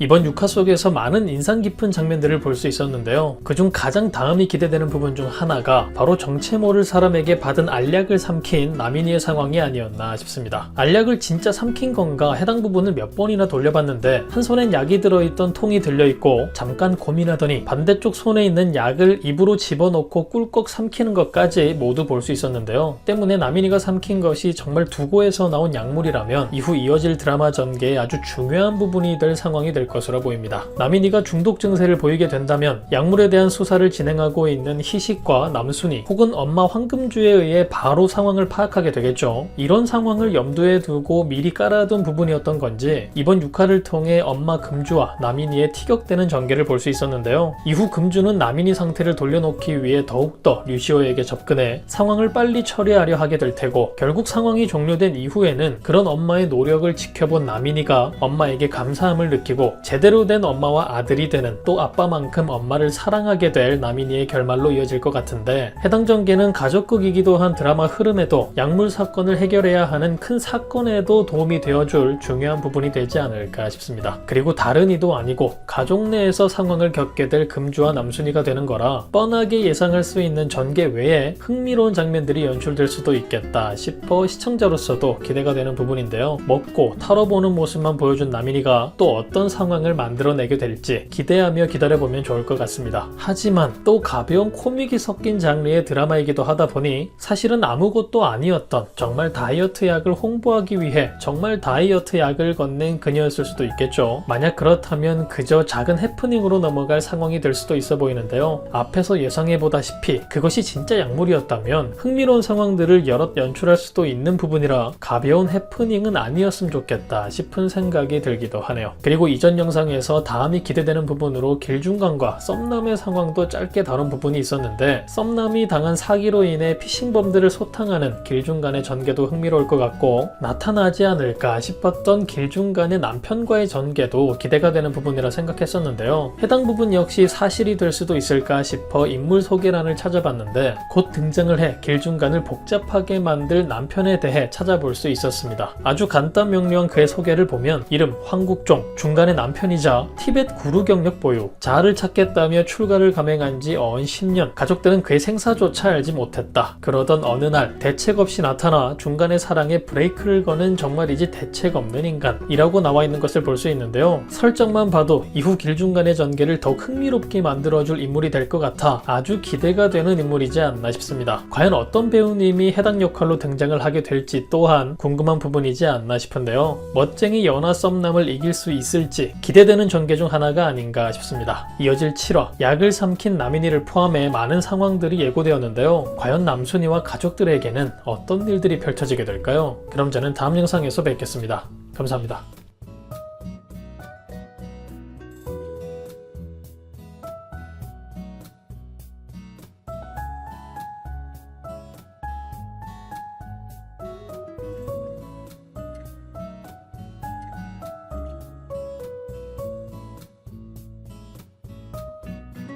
이번 6화 속에서 많은 인상 깊은 장면들을 볼 수 있었는데요. 그중 가장 다음이 기대되는 부분 중 하나가 바로 정체 모를 사람에게 받은 알약을 삼킨 나민이의 상황이 아니었나 싶습니다. 알약을 진짜 삼킨 건가 해당 부분을 몇 번이나 돌려봤는데 한 손엔 약이 들어있던 통이 들려있고 잠깐 고민하더니 반대쪽 손에 있는 약을 입으로 집어넣고 꿀꺽 삼키는 것까지 모두 볼 수 있었는데요. 때문에 나민이가 삼킨 것이 정말 두고에서 나온 약물이라면 이후 이어질 드라마 전개에 아주 중요한 부분이 될 상황이 될 것으로 보입니다. 나민이가 중독 증세를 보이게 된다면 약물에 대한 수사를 진행하고 있는 희식과 남순이 혹은 엄마 황금주에 의해 바로 상황을 파악하게 되겠죠. 이런 상황을 염두에 두고 미리 깔아둔 부분이었던 건지 이번 6화를 통해 엄마 금주와 나민이의 티격되는 전개를 볼 수 있었는데요. 이후 금주는 나민이 상태를 돌려놓기 위해 더욱더 류시오에게 접근해 상황을 빨리 처리하려 하게 될 테고 결국 상황이 종료된 이후에는 그런 엄마의 노력을 지켜본 나민이가 엄마에게 감사함을 느끼고 제대로 된 엄마와 아들이 되는 또 아빠만큼 엄마를 사랑하게 될 나민이의 결말로 이어질 것 같은데 해당 전개는 가족극이기도 한 드라마 흐름에도 약물 사건을 해결해야 하는 큰 사건에도 도움이 되어줄 중요한 부분이 되지 않을까 싶습니다. 그리고 다른 이도 아니고 가족 내에서 상황을 겪게 될 금주와 남순이가 되는 거라 뻔하게 예상할 수 있는 전개 외에 흥미로운 장면들이 연출될 수도 있겠다 싶어 시청자로서도 기대가 되는 부분인데요. 먹고 털어보는 모습만 보여준 나민이가 또 어떤 상황 을 만들어내게 될지 기대하며 기다려보면 좋을 것 같습니다. 하지만 또 가벼운 코믹이 섞인 장르의 드라마이기도 하다 보니 사실은 아무것도 아니었던 정말 다이어트 약을 홍보하기 위해 정말 다이어트 약을 건넨 그녀였을 수도 있겠죠. 만약 그렇다면 그저 작은 해프닝으로 넘어갈 상황이 될 수도 있어 보이는데요. 앞에서 예상해보다시피 그것이 진짜 약물이었다면 흥미로운 상황들을 여럿 연출할 수도 있는 부분이라 가벼운 해프닝은 아니었으면 좋겠다 싶은 생각이 들기도 하네요. 그리고 이전 영상에서 다음이 기대되는 부분으로 길중간과 썸남의 상황도 짧게 다룬 부분이 있었는데 썸남이 당한 사기로 인해 피싱범들을 소탕하는 길중간의 전개도 흥미로울 것 같고 나타나지 않을까 싶었던 길중간의 남편과의 전개도 기대가 되는 부분이라 생각했었는데요. 해당 부분 역시 사실이 될 수도 있을까 싶어 인물 소개란을 찾아봤는데 곧 등장을 해 길중간을 복잡하게 만들 남편에 대해 찾아볼 수 있었습니다. 아주 간단 명료한 그의 소개를 보면 이름 황국종, 중간에 남 편이자 티벳 구루 경력 보유, 자아를 찾겠다며 출가를 감행한 지 어언 10년, 가족들은 그의 생사조차 알지 못했다. 그러던 어느 날 대책 없이 나타나 중간에 사랑에 브레이크를 거는 정말이지 대책 없는 인간이라고 나와 있는 것을 볼 수 있는데요. 설정만 봐도 이후 길중간의 전개를 더욱 흥미롭게 만들어줄 인물이 될 것 같아 아주 기대가 되는 인물이지 않나 싶습니다. 과연 어떤 배우님이 해당 역할로 등장을 하게 될지 또한 궁금한 부분이지 않나 싶은데요. 멋쟁이 연하 썸남을 이길 수 있을지 기대되는 전개 중 하나가 아닌가 싶습니다. 이어질 7화 약을 삼킨 나민이를 포함해 많은 상황들이 예고되었는데요. 과연 남순이와 가족들에게는 어떤 일들이 펼쳐지게 될까요? 그럼 저는 다음 영상에서 뵙겠습니다. 감사합니다.